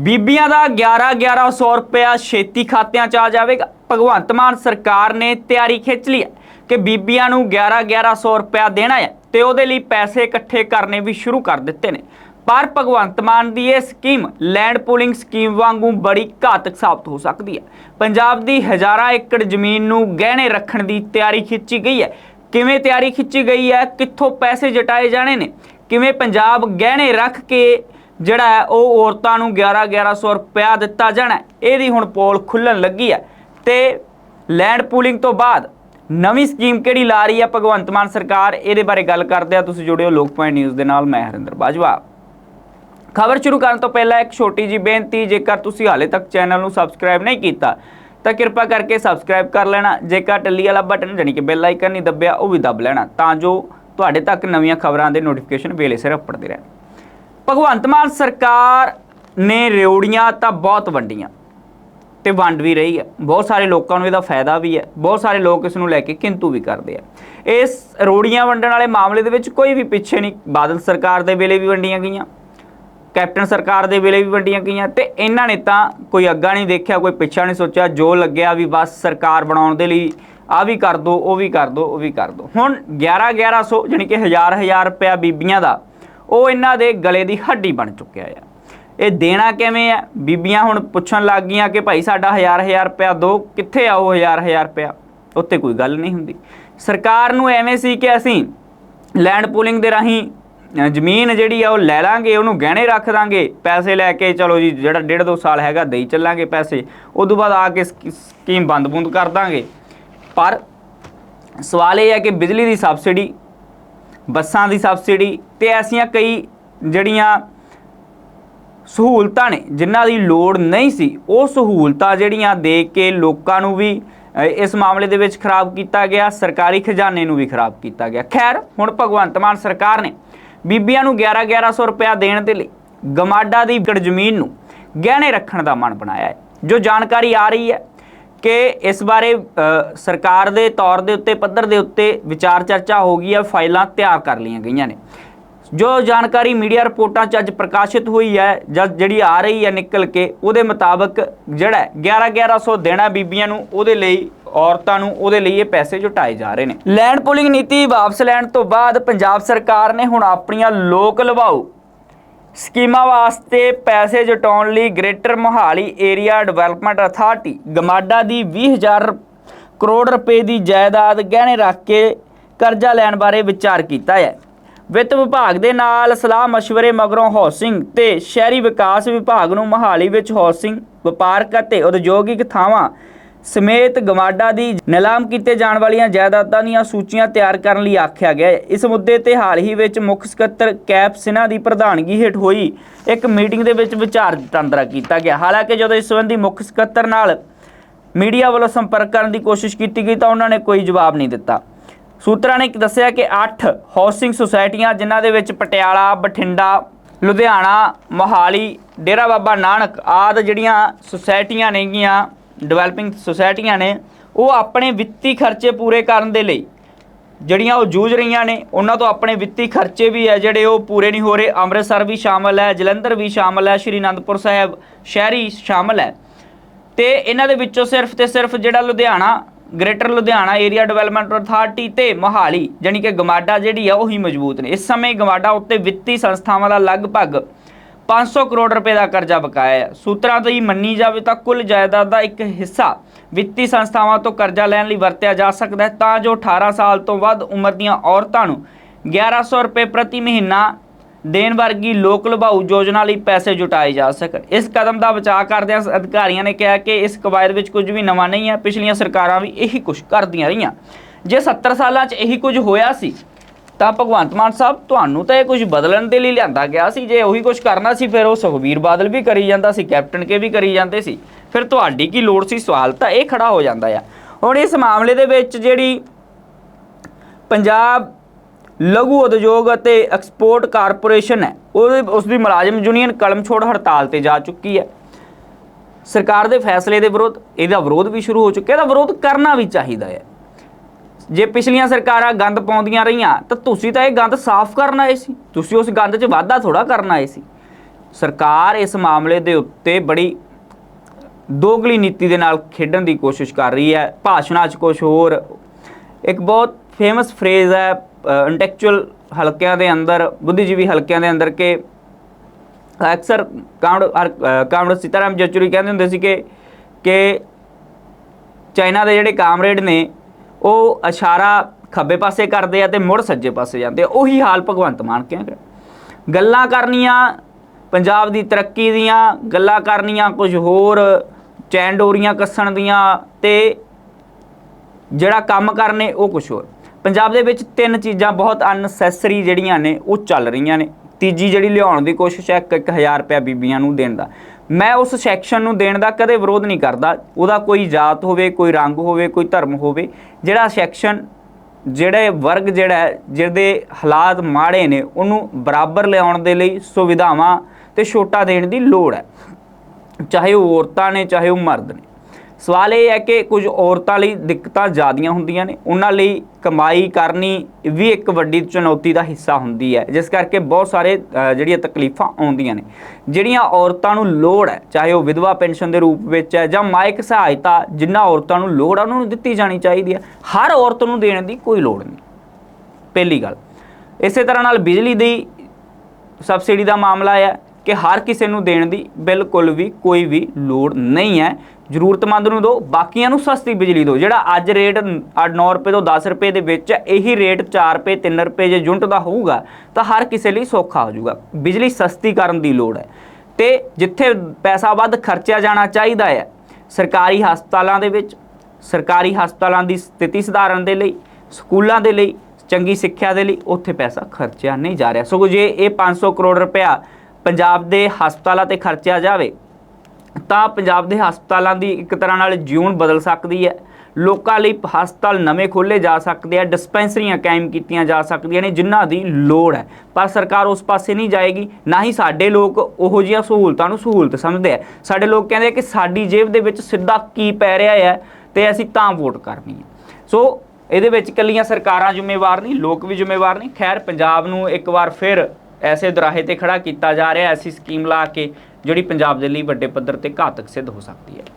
ਬੀਬੀਆਂ ਦਾ 11 1100 ਰੁਪਇਆ ਛੇਤੀ ਖਾਤਿਆਂ 'ਚ ਆ ਜਾਵੇਗਾ। ਭਗਵੰਤ ਮਾਨ ਸਰਕਾਰ ਨੇ ਤਿਆਰੀ ਖਿੱਚ ਲਈ ਹੈ ਕਿ ਬੀਬੀਆਂ ਨੂੰ 11 1100 ਰੁਪਇਆ ਦੇਣਾ ਹੈ ਤੇ ਉਹਦੇ ਲਈ ਪੈਸੇ ਇਕੱਠੇ ਕਰਨੇ ਵੀ ਸ਼ੁਰੂ ਕਰ ਦਿੱਤੇ ਨੇ। ਪਰ ਭਗਵੰਤ ਮਾਨ ਦੀ ਇਹ ਸਕੀਮ ਲੈਂਡ ਪੂਲਿੰਗ ਸਕੀਮ ਵਾਂਗੂ ਬੜੀ ਘਾਤਕ ਸਾਬਤ ਹੋ ਸਕਦੀ ਹੈ। ਪੰਜਾਬ ਦੀ ਹਜ਼ਾਰਾਂ ਏਕੜ ਜ਼ਮੀਨ ਨੂੰ ਗਹਿਣੇ ਰੱਖਣ ਦੀ ਤਿਆਰੀ ਖਿੱਚੀ ਗਈ ਹੈ। ਕਿਵੇਂ ਤਿਆਰੀ ਖਿੱਚੀ ਗਈ ਹੈ? ਕਿੱਥੋਂ ਪੈਸੇ ਜਟਾਏ ਜਾਣੇ ਨੇ? ਕਿਵੇਂ ਪੰਜਾਬ ਗਹਿਣੇ ਰੱਖ ਕੇ ਜਿਹੜਾ ਹੈ, ਉਹ ਔਰਤਾਂ ਨੂੰ 11 1100 ਰੁਪਇਆ ਦਿੱਤਾ ਜਾਣਾ ਇਹਦੀ ਹੁਣ ਪੋਲ ਖੁੱਲਣ ਲੱਗੀ ਹੈ। ਤੇ ਲੈਂਡ ਪੂਲਿੰਗ ਤੋਂ ਬਾਅਦ ਨਵੀਂ ਸਕੀਮ ਕਿਹੜੀ ਲਾ ਰਹੀ ਹੈ ਭਗਵੰਤ ਮਾਨ ਸਰਕਾਰ? ਇਹਦੇ ਬਾਰੇ ਗੱਲ ਕਰਦੇ ਆ ਤੁਸੀਂ ਜੁੜਿਓ ਲੋਕ ਪੁਆਇੰਟ ਨਿਊਜ਼ ਦੇ ਨਾਲ। ਮੈਂ ਹਰਿੰਦਰ ਬਾਜਵਾ। ਖਬਰ ਸ਼ੁਰੂ ਕਰਨ ਤੋਂ ਪਹਿਲਾਂ ਇੱਕ ਛੋਟੀ ਜੀ ਬੇਨਤੀ, ਜੇਕਰ ਤੁਸੀਂ ਹਾਲੇ ਤੱਕ ਚੈਨਲ ਨੂੰ ਸਬਸਕ੍ਰਾਈਬ ਨਹੀਂ ਕੀਤਾ, ਤਾਂ ਕਿਰਪਾ ਕਰਕੇ ਸਬਸਕ੍ਰਾਈਬ ਕਰ ਲੈਣਾ। ਜੇਕਰ ਟੱਲੀ ਵਾਲਾ ਬਟਨ, ਜਾਣੀ ਕਿ ਬੈਲ ਆਈਕਨ ਨਹੀਂ ਦੱਬਿਆ, ਉਹ ਵੀ ਦੱਬ ਲੈਣਾ, ਤਾਂ ਜੋ ਤੁਹਾਡੇ ਤੱਕ ਨਵੀਆਂ ਖਬਰਾਂ ਦੇ ਨੋਟੀਫਿਕੇਸ਼ਨ ਵੇਲੇ ਸਿਰ ਉੱਪੜਦੇ ਰਹਿਣ। ਭਗਵੰਤ ਮਾਨ ਸਰਕਾਰ ਨੇ ਰਿਉੜੀਆਂ ਤਾਂ ਬਹੁਤ ਵੰਡੀਆਂ ਤੇ ਵੰਡ ਵੀ ਰਹੀ ਹੈ। ਬਹੁਤ ਸਾਰੇ ਲੋਕਾਂ ਨੂੰ ਇਹਦਾ ਫਾਇਦਾ ਵੀ ਹੈ। ਬਹੁਤ ਸਾਰੇ ਲੋਕ ਇਸ ਨੂੰ ਲੈ ਕੇ ਕਿੰਤੂ ਵੀ ਕਰਦੇ ਆ। ਇਸ ਰੋੜੀਆਂ ਵੰਡਣ ਵਾਲੇ ਮਾਮਲੇ ਦੇ ਵਿੱਚ ਕੋਈ ਵੀ ਪਿੱਛੇ ਨਹੀਂ। ਬਾਦਲ ਸਰਕਾਰ ਦੇ ਵੇਲੇ ਵੀ ਵੰਡੀਆਂ ਗਈਆਂ। ਕੈਪਟਨ ਸਰਕਾਰ ਦੇ ਵੇਲੇ ਵੀ ਵੰਡੀਆਂ ਗਈਆਂ ਤੇ ਇਹਨਾਂ ਨੇ ਤਾਂ ਕੋਈ ਅੱਗਾ ਨਹੀਂ ਦੇਖਿਆ, ਕੋਈ ਪਿੱਛਾ ਨਹੀਂ ਸੋਚਿਆ। ਜੋ ਲੱਗਿਆ ਵੀ ਬਸ ਸਰਕਾਰ ਬਣਾਉਣ ਦੇ ਲਈ ਆ ਵੀ ਕਰ ਦੋ, ਉਹ ਵੀ ਕਰ ਦੋ, ਉਹ ਵੀ ਕਰ ਦੋ। ਹੁਣ 11 1100 ਜਾਣੀ ਕਿ ਹਜ਼ਾਰ ਹਜ਼ਾਰ ਰੁਪਇਆ ਬੀਬੀਆਂ ਦਾ ਉਹ ਇਹਨਾਂ ਦੇ ਗਲੇ ਦੀ ਹੱਡੀ ਬਣ ਚੁੱਕਿਆ ਆ। ਇਹ ਦੇਣਾ ਕਿਵੇਂ ਆ? ਬੀਬੀਆਂ ਹੁਣ ਪੁੱਛਣ ਲੱਗ ਗਈਆਂ ਕਿ ਭਾਈ ਸਾਡਾ ਹਜ਼ਾਰ ਹਜ਼ਾਰ ਰੁਪਇਆ ਦੋ, ਕਿੱਥੇ ਆ ਉਹ ਹਜ਼ਾਰ ਹਜ਼ਾਰ ਰੁਪਇਆ? ਉੱਤੇ ਕੋਈ ਗੱਲ ਨਹੀਂ ਹੁੰਦੀ। ਸਰਕਾਰ ਨੂੰ ਐਵੇਂ ਸੀ ਕਿ ਅਸੀਂ ਲੈਂਡ ਪੂਲਿੰਗ ਦੇ ਰਾਹੀਂ ਜ਼ਮੀਨ ਜਿਹੜੀ ਆ ਉਹ ਲੈ ਲਾਂਗੇ, ਉਹਨੂੰ ਗਹਿਣੇ ਰੱਖ ਦਾਂਗੇ, ਪੈਸੇ ਲੈ ਕੇ ਚਲੋ ਜੀ, ਜਿਹੜਾ ਡੇਢ ਦੋ ਸਾਲ ਹੈਗਾ ਦੇਈ ਚੱਲਾਂਗੇ ਪੈਸੇ। ਉਦੋਂ ਬਾਅਦ ਆ ਕੇ ਸਕੀ- ਸਕੀਮ ਬੰਦ-ਬੁੰਦ ਕਰ ਦਾਂਗੇ। ਪਰ ਸਵਾਲ ਇਹ ਹੈ ਕਿ ਬਿਜਲੀ ਦੀ ਸਬਸਿਡੀ ਬੱਸਾਂ ਦੀ ਸਬਸਿਡੀ ਤੇ ਐਸੀਆਂ ਕਈ ਜਿਹੜੀਆਂ ਸਹੂਲਤਾਂ ਨੇ, ਜਿਨ੍ਹਾਂ ਦੀ ਲੋੜ ਨਹੀਂ ਸੀ, ਉਹ ਸਹੂਲਤਾਂ ਜਿਹੜੀਆਂ ਦੇ ਕੇ ਲੋਕਾਂ ਨੂੰ ਵੀ ਇਸ ਮਾਮਲੇ ਦੇ ਵਿੱਚ ਖਰਾਬ ਕੀਤਾ ਗਿਆ, ਸਰਕਾਰੀ ਖਜ਼ਾਨੇ ਨੂੰ ਵੀ ਖਰਾਬ ਕੀਤਾ ਗਿਆ। ਖੈਰ, ਹੁਣ ਭਗਵੰਤ ਮਾਨ ਸਰਕਾਰ ਨੇ ਬੀਬੀਆਂ ਨੂੰ 11 1100 ਰੁਪਇਆ ਦੇਣ ਦੇ ਲਈ ਗਮਾਡਾ ਦੀ ਏਕੜ ਜ਼ਮੀਨ ਨੂੰ ਗਹਿਣੇ ਰੱਖਣ ਦਾ ਮਨ ਬਣਾਇਆ ਹੈ, ਜੋ ਜਾਣਕਾਰੀ ਆ ਰਹੀ ਹੈ। ਕਿ ਇਸ ਬਾਰੇ ਸਰਕਾਰ ਦੇ ਤੌਰ ਦੇ ਉੱਤੇ, ਪੱਧਰ ਦੇ ਉੱਤੇ ਵਿਚਾਰ ਚਰਚਾ ਹੋ ਗਈ ਹੈ, ਫਾਈਲਾਂ ਤਿਆਰ ਕਰ ਲਈਆਂ ਗਈਆਂ ਨੇ। ਜੋ ਜਾਣਕਾਰੀ ਮੀਡੀਆ ਰਿਪੋਰਟਾਂ 'ਚ ਅੱਜ ਪ੍ਰਕਾਸ਼ਿਤ ਹੋਈ ਹੈ ਜਦ ਜਿਹੜੀ ਆ ਰਹੀ ਹੈ ਨਿਕਲ ਕੇ, ਉਹਦੇ ਮੁਤਾਬਕ ਜਿਹੜਾ 11 1100 ਦੇਣਾ ਬੀਬੀਆਂ ਨੂੰ, ਉਹਦੇ ਲਈ, ਔਰਤਾਂ ਨੂੰ, ਉਹਦੇ ਲਈ ਇਹ ਪੈਸੇ ਜੁਟਾਏ ਜਾ ਰਹੇ ਨੇ। ਲੈਂਡ ਪੂਲਿੰਗ ਨੀਤੀ ਵਾਪਸ ਲੈਣ ਤੋਂ ਬਾਅਦ ਪੰਜਾਬ ਸਰਕਾਰ ਨੇ ਹੁਣ ਆਪਣੀਆਂ ਲੋਕ ਲਵਾਓ ਸਕੀਮਾਂ ਵਾਸਤੇ ਪੈਸੇ ਜਟਾਉਣ ਲਈ greater Mohali area development authority GMADA ਦੀ 20000 ਕਰੋੜ ਰੁਪਏ ਦੀ ਜਾਇਦਾਦ ਗਹਿਣੇ ਰੱਖ ਕੇ ਕਰਜ਼ਾ ਲੈਣ ਬਾਰੇ ਵਿਚਾਰ ਕੀਤਾ ਹੈ। ਵਿੱਤ ਵਿਭਾਗ ਦੇ ਨਾਲ ਸਲਾਹ مشਵਰੇ ਮਗਰੋਂ ਹਾਊਸਿੰਗ ਤੇ ਸ਼ਹਿਰੀ ਵਿਕਾਸ ਵਿਭਾਗ ਨੂੰ ਮੋਹਾਲੀ ਵਿੱਚ ਹਾਊਸਿੰਗ ਵਪਾਰਕ ਅਤੇ ਉਦਯੋਗਿਕ ਥਾਵਾਂ ਸਮੇਤ ਗਮਾਡਾ ਦੀ ਨਿਲਾਮ ਕੀਤੇ ਜਾਣ ਵਾਲੀਆਂ ਜਾਇਦਾਦਾਂ ਦੀਆਂ ਸੂਚੀਆਂ ਤਿਆਰ ਕਰਨ ਲਈ ਆਖਿਆ ਗਿਆ। ਇਸ ਮੁੱਦੇ ਤੇ ਹਾਲ ਹੀ ਵਿੱਚ ਮੁੱਖ ਸਕੱਤਰ ਕੈਪ ਸਿਨ੍ਹਾ ਦੀ ਪ੍ਰਧਾਨਗੀ ਹੇਠ ਹੋਈ ਇੱਕ ਮੀਟਿੰਗ ਦੇ ਵਿੱਚ ਵਿਚਾਰ ਵਟਾਂਦਰਾ ਕੀਤਾ ਗਿਆ। ਹਾਲਾਂਕਿ ਜਦੋਂ ਇਸ ਸੰਬੰਧੀ ਮੁੱਖ ਸਕੱਤਰ ਨਾਲ ਮੀਡੀਆ ਵੱਲੋਂ ਸੰਪਰਕ ਕਰਨ ਦੀ ਕੋਸ਼ਿਸ਼ ਕੀਤੀ ਗਈ ਤਾਂ ਉਹਨਾਂ ਨੇ ਕੋਈ ਜਵਾਬ ਨਹੀਂ ਦਿੱਤਾ। ਸੂਤਰਾਂ ਨੇ ਦੱਸਿਆ ਕਿ 8 ਹਾਊਸਿੰਗ ਸੁਸਾਇਟੀਆਂ ਜਿਨ੍ਹਾਂ ਦੇ ਵਿੱਚ ਪਟਿਆਲਾ, ਬਠਿੰਡਾ, ਲੁਧਿਆਣਾ, ਮੋਹਾਲੀ, ਡੇਰਾ ਬਾਬਾ ਨਾਨਕ ਆਦ ਜਿਹੜੀਆਂ ਸੁਸਾਇਟੀਆਂ ਨੇਗੀਆਂ ਡਿਵੈਲਪਿੰਗ ਸੁਸਾਇਟੀਆਂ ਨੇ, ਉਹ ਆਪਣੇ ਵਿੱਤੀ ਖਰਚੇ ਪੂਰੇ ਕਰਨ ਦੇ ਲਈ ਜਿਹੜੀਆਂ ਉਹ ਜੂਝ ਰਹੀਆਂ ਨੇ, ਉਹਨਾਂ ਤੋਂ ਆਪਣੇ ਵਿੱਤੀ ਖਰਚੇ ਵੀ ਹੈ ਜਿਹੜੇ ਉਹ ਪੂਰੇ ਨਹੀਂ ਹੋ ਰਹੇ। ਅੰਮ੍ਰਿਤਸਰ ਵੀ ਸ਼ਾਮਲ ਹੈ, ਜਲੰਧਰ ਵੀ ਸ਼ਾਮਲ ਹੈ, ਸ਼੍ਰੀ ਅਨੰਦਪੁਰ ਸਾਹਿਬ ਸ਼ਹਿਰੀ ਸ਼ਾਮਲ ਹੈ। ਤੇ ਇਹਨਾਂ ਦੇ ਵਿੱਚੋਂ ਸਿਰਫ ਤੇ ਸਿਰਫ ਜਿਹੜਾ Ludhiana greater Ludhiana area development authority ਤੇ ਮੋਹਾਲੀ, ਜਾਣੀ ਕਿ ਗਮਾਡਾ ਜਿਹੜੀ ਆ, ਉਹੀ ਮਜ਼ਬੂਤ ਨੇ। ਇਸ ਸਮੇਂ ਗਮਾਡਾ ਉੱਤੇ ਵਿੱਤੀ ਸੰਸਥਾਵਾਂ ਦਾ ਲਗਭਗ 500 ਕਰੋੜ ਰੁਪਏ ਦਾ ਕਰਜ਼ਾ ਬਕਾਇਆ ਹੈ। ਸੂਤਰਾਂ ਤੋਂ ਹੀ ਮੰਨੀ ਜਾਵੇ ਤਾਂ ਕੁੱਲ ਜਾਇਦਾਦ ਦਾ ਇੱਕ ਹਿੱਸਾ ਵਿੱਤੀ ਸੰਸਥਾਵਾਂ ਤੋਂ ਕਰਜ਼ਾ ਲੈਣ ਲਈ ਵਰਤਿਆ ਜਾ ਸਕਦਾ ਹੈ, ਤਾਂ ਜੋ 18 ਸਾਲ ਤੋਂ ਵੱਧ ਉਮਰ ਦੀਆਂ ਔਰਤਾਂ ਨੂੰ 1100 ਰੁਪਏ ਪ੍ਰਤੀ ਮਹੀਨਾ ਦੇਣ ਵਰਗੀ ਲੋਕ ਲਭਾਊ ਯੋਜਨਾ ਲਈ ਪੈਸੇ ਜੁਟਾਏ ਜਾ ਸਕਣ। ਇਸ ਕਦਮ ਦਾ ਬਚਾਅ ਕਰਦਿਆਂ ਅਧਿਕਾਰੀਆਂ ਨੇ ਕਿਹਾ ਕਿ ਇਸ ਕਵਾਇਦ ਵਿੱਚ ਕੁਝ ਵੀ ਨਵਾਂ ਨਹੀਂ ਹੈ। ਪਿਛਲੀਆਂ ਸਰਕਾਰਾਂ ਵੀ ਇਹੀ ਕੁਝ ਕਰਦੀਆਂ ਰਹੀਆਂ। ਜੇ 70 ਸਾਲਾਂ 'ਚ ਇਹੀ ਕੁਝ ਹੋਇਆ ਸੀ ਤਾਂ ਭਗਵੰਤ ਮਾਨ ਸਾਹਿਬ ਤੁਹਾਨੂੰ ਤਾਂ ਇਹ ਕੁਝ ਬਦਲਣ ਦੇ ਲਈ ਲਿਆਂਦਾ ਗਿਆ ਸੀ, ਜੇ ਉਹੀ ਕੁਝ ਕਰਨਾ ਸੀ, ਫਿਰ ਉਹ ਸੁਖਬੀਰ ਬਾਦਲ ਵੀ ਕਰੀ ਜਾਂਦਾ ਸੀ, ਕੈਪਟਨ ਕੇ ਵੀ ਕਰੀ ਜਾਂਦੇ ਸੀ। ਫਿਰ ਤੁਹਾਡੀ ਕੀ ਲੋੜ ਸੀ? ਸਵਾਲ ਤਾਂ ਇਹ ਖੜਾ ਹੋ ਜਾਂਦਾ ਆ। ਹੁਣ ਇਸ ਮਾਮਲੇ ਦੇ ਵਿੱਚ ਜਿਹੜੀ ਪੰਜਾਬ ਲਘੂ ਉਦਯੋਗ ਅਤੇ ਐਕਸਪੋਰਟ ਕਾਰਪੋਰੇਸ਼ਨ ਹੈ, ਉਹਦੇ ਉਸ ਦੀ ਮੁਲਾਜ਼ਮ ਯੂਨੀਅਨ ਕਲਮ ਛੋੜ ਹੜਤਾਲ ਤੇ ਜਾ ਚੁੱਕੀ ਹੈ। ਸਰਕਾਰ ਦੇ ਫੈਸਲੇ ਦੇ ਵਿਰੁੱਧ, ਇਹਦਾ ਵਿਰੋਧ ਵੀ ਸ਼ੁਰੂ ਹੋ ਚੁੱਕਿਆ, ਇਹਦਾ ਵਿਰੋਧ ਕਰਨਾ ਵੀ ਚਾਹੀਦਾ ਹੈ। ਜੇ ਪਿਛਲੀਆਂ ਸਰਕਾਰਾਂ ਗੰਦ ਪਾਉਂਦੀਆਂ ਰਹੀਆਂ, ਤਾਂ ਤੁਸੀਂ ਤਾਂ ਇਹ ਗੰਦ ਸਾਫ਼ ਕਰਨ ਆਏ ਸੀ। ਤੁਸੀਂ ਉਸ ਗੰਦ 'ਚ ਵਾਧਾ ਥੋੜਾ ਕਰਨ ਆਏ ਸੀ। ਸਰਕਾਰ ਇਸ ਮਾਮਲੇ ਦੇ ਉੱਤੇ ਬੜੀ ਦੋਗਲੀ ਨੀਤੀ ਦੇ ਨਾਲ ਖੇਡਣ ਦੀ ਕੋਸ਼ਿਸ਼ ਕਰ ਰਹੀ ਹੈ, ਭਾਸ਼ਣਾਂ 'ਚ ਕੁਝ ਹੋਰ। ਇੱਕ ਬਹੁਤ ਫੇਮਸ ਫਰੇਜ਼ ਹੈ ਇੰਟੈਕਚੁਅਲ ਹਲਕਿਆਂ ਦੇ ਅੰਦਰ, ਬੁੱਧੀਜੀਵੀ ਹਲਕਿਆਂ ਦੇ ਅੰਦਰ ਕਿ ਅਕਸਰ ਕਾਮੜ ਕਾਮੜ ਸੀਤਾਰਾਮ ਯਚੂਰੀ ਕਹਿੰਦੇ ਹੁੰਦੇ ਸੀ ਕਿ ਕਿ ਚਾਈਨਾ ਦੇ ਜਿਹੜੇ ਕਾਮਰੇਡ ਨੇ ਉਹ ਇਸ਼ਾਰਾ ਖੱਬੇ ਪਾਸੇ ਕਰਦੇ ਆ ਤੇ ਮੁੜ ਸੱਜੇ ਪਾਸੇ ਜਾਂਦੇ ਆ। ਉਹੀ ਹਾਲ ਭਗਵੰਤ ਮਾਨ ਕਿਹਾ ਕਰ? ਗੱਲਾਂ ਕਰਨੀਆਂ ਪੰਜਾਬ ਦੀ ਤਰੱਕੀ ਦੀਆਂ, ਗੱਲਾਂ ਕਰਨੀਆਂ ਕੁਝ ਹੋਰ, ਚੈਨ ਡੋਰੀਆਂ ਕੱਸਣ ਦੀਆਂ ਤੇ ਜਿਹੜਾ ਕੰਮ ਕਰਨੇ ਉਹ ਕੁਝ ਹੋਰ। ਪੰਜਾਬ ਦੇ ਵਿੱਚ ਤਿੰਨ ਚੀਜ਼ਾਂ ਬਹੁਤ ਅਨਸੈਸਰੀ ਜਿਹੜੀਆਂ ਨੇ, ਉਹ ਚੱਲ ਰਹੀਆਂ ਨੇ। ਤੀਜੀ ਜਿਹੜੀ ਲਿਆਉਣ ਦੀ ਕੋਸ਼ਿਸ਼ ਹੈ 1000 ਰੁਪਏ ਬੀਬੀਆਂ ਨੂੰ ਦੇਣ ਦਾ। ਮੈਂ ਉਸ ਸੈਕਸ਼ਨ ਨੂੰ ਦੇਣ ਦਾ ਕਦੇ ਵਿਰੋਧ ਨਹੀਂ ਕਰਦਾ। ਉਹਦਾ ਕੋਈ ਜਾਤ ਹੋਵੇ, ਕੋਈ ਰੰਗ ਹੋਵੇ, ਕੋਈ ਧਰਮ ਹੋਵੇ, ਜਿਹੜਾ ਸੈਕਸ਼ਨ ਜਿਹੜੇ ਵਰਗ ਜਿਹੜਾ ਜਿਹਦੇ ਹਾਲਾਤ ਮਾੜੇ ਨੇ, ਉਹਨੂੰ ਬਰਾਬਰ ਲਿਆਉਣ ਦੇ ਲਈ ਸੁਵਿਧਾਵਾਂ ਤੇ ਛੋਟਾ ਦੇਣ ਦੀ ਲੋੜ ਹੈ। ਚਾਹੇ ਉਹ ਔਰਤਾਂ ਨੇ, ਚਾਹੇ ਉਹ ਮਰਦ ਨੇ। ਸਵਾਲ ਇਹ ਹੈ ਕਿ ਕੁਝ ਔਰਤਾਂ ਲਈ ਦਿੱਕਤਾਂ ਜ਼ਿਆਦੀਆਂ ਹੁੰਦੀਆਂ ਨੇ। ਉਹਨਾਂ ਲਈ ਕਮਾਈ ਕਰਨੀ ਵੀ ਇੱਕ ਵੱਡੀ ਚੁਣੌਤੀ ਦਾ ਹਿੱਸਾ ਹੁੰਦੀ ਹੈ। ਜਿਸ ਕਰਕੇ ਬਹੁਤ ਸਾਰੇ ਜਿਹੜੀਆਂ ਤਕਲੀਫਾਂ ਆਉਂਦੀਆਂ ਨੇ। ਜਿਹੜੀਆਂ ਔਰਤਾਂ ਨੂੰ ਲੋੜ ਹੈ, ਚਾਹੇ ਉਹ ਵਿਧਵਾ ਪੈਨਸ਼ਨ ਦੇ ਰੂਪ ਵਿੱਚ ਹੈ ਜਾਂ ਮਾਇਕ ਸਹਾਇਤਾ ਜਿੰਨਾ ਔਰਤਾਂ ਨੂੰ ਲੋੜ ਹੈ ਉਹਨਾਂ ਨੂੰ ਦਿੱਤੀ ਜਾਣੀ ਚਾਹੀਦੀ ਹੈ। ਹਰ ਔਰਤ ਨੂੰ ਦੇਣ ਦੀ ਕੋਈ ਲੋੜ ਨਹੀਂ। ਪਹਿਲੀ ਗੱਲ। ਇਸੇ ਤਰ੍ਹਾਂ ਨਾਲ ਬਿਜਲੀ ਦੀ ਸਬਸਿਡੀ ਦਾ ਮਾਮਲਾ ਹੈ ਕਿ ਹਰ ਕਿਸੇ ਨੂੰ ਦੇਣ ਦੀ ਬਿਲਕੁਲ ਵੀ ਕੋਈ ਵੀ ਲੋੜ ਨਹੀਂ ਹੈ। ਜ਼ਰੂਰਤਮੰਦ ਨੂੰ ਦਿਓ ਬਾਕੀਆਂ ਨੂੰ ਸਸਤੀ ਬਿਜਲੀ ਦਿਓ। ਜਿਹੜਾ ਅੱਜ ਰੇਟ 9 ਰੁਪਏ ਤੋਂ 10 ਰੁਪਏ ਦੇ ਵਿੱਚ ਹੈ, ਇਹੀ ਰੇਟ 4 ਰੁਪਏ 3 ਰੁਪਏ ਜੇ ਯੂਨਿਟ ਦਾ ਹੋਊਗਾ ਤਾਂ ਹਰ ਕਿਸੇ ਲਈ ਸੌਖਾ ਹੋ ਜਾਊਗਾ। ਬਿਜਲੀ ਸਸਤੀ ਕਰਨ ਦੀ ਲੋੜ ਹੈ। ਤੇ ਜਿੱਥੇ ਪੈਸਾ ਵੱਧ ਖਰਚਿਆ ਜਾਣਾ ਚਾਹੀਦਾ ਹੈ ਸਰਕਾਰੀ ਹਸਪਤਾਲਾਂ ਦੇ ਵਿੱਚ ਸਰਕਾਰੀ ਹਸਪਤਾਲਾਂ ਦੀ ਸਥਿਤੀ ਸੁਧਾਰਨ ਦੇ ਲਈ ਸਕੂਲਾਂ ਦੇ ਲਈ ਚੰਗੀ ਸਿੱਖਿਆ ਦੇ ਲਈ ਉੱਥੇ ਪੈਸਾ ਖਰਚਿਆ ਨਹੀਂ ਜਾ ਰਿਹਾ। ਸਗੋਂ ਜੇ ਇਹ 500 ਕਰੋੜ ਰੁਪਇਆ ਪੰਜਾਬ ਦੇ ਹਸਪਤਾਲਾਂ ਤੇ ਖਰਚਿਆ ਜਾਵੇ, ਤਾਂ ਪੰਜਾਬ ਦੇ ਹਸਪਤਾਲਾਂ ਦੀ ਇੱਕ ਤਰ੍ਹਾਂ ਨਾਲ ਜਿਉਣ ਬਦਲ ਸਕਦੀ ਹੈ। ਲੋਕਾਂ ਲਈ ਹਸਪਤਾਲ ਨਵੇਂ ਖੋਲੇ ਜਾ ਸਕਦੇ ਆ, ਡਿਸਪੈਂਸਰੀਆਂ ਕਾਇਮ ਕੀਤੀਆਂ ਜਾ ਸਕਦੀਆਂ ਨੇ, ਜਿਨ੍ਹਾਂ ਦੀ ਲੋੜ ਹੈ। ਪਰ ਸਰਕਾਰ ਉਸ ਪਾਸੇ ਨਹੀਂ ਜਾਏਗੀ, ਨਾ ਹੀ ਸਾਡੇ ਲੋਕ ਉਹੋ ਜਿਹੀਆਂ ਸਹੂਲਤਾਂ ਨੂੰ ਸਹੂਲਤ ਸਮਝਦੇ ਆ। ਸਾਡੇ ਲੋਕ ਕਹਿੰਦੇ ਆ ਕਿ ਸਾਡੀ ਜੇਬ ਦੇ ਵਿੱਚ ਸਿੱਧਾ ਕੀ ਪੈ ਰਿਹਾ ਹੈ ਤੇ ਅਸੀਂ ਤਾਂ ਵੋਟ ਕਰਨੀ ਹੈ ਸੋ, ਇਹਦੇ ਵਿੱਚ ਇਕੱਲੀਆਂ ਸਰਕਾਰਾਂ ਜ਼ਿੰਮੇਵਾਰ ਨਹੀਂ, ਲੋਕ ਵੀ ਜ਼ਿੰਮੇਵਾਰ ਨਹੀਂ। ਖੈਰ, ਪੰਜਾਬ ਨੂੰ ਇੱਕ ਵਾਰ ਫਿਰ ਐਸੇ ਦਰਾਹੇ ਤੇ ਖੜਾ ਕੀਤਾ ਜਾ ਰਿਹਾ, ਐਸੀ ਸਕੀਮ ਲਾ ਕੇ ਜਿਹੜੀ ਪੰਜਾਬ ਦੇ ਲਈ ਵੱਡੇ ਪੱਧਰ ਤੇ ਘਾਤਕ ਸਿੱਧ ਹੋ ਸਕਦੀ ਹੈ।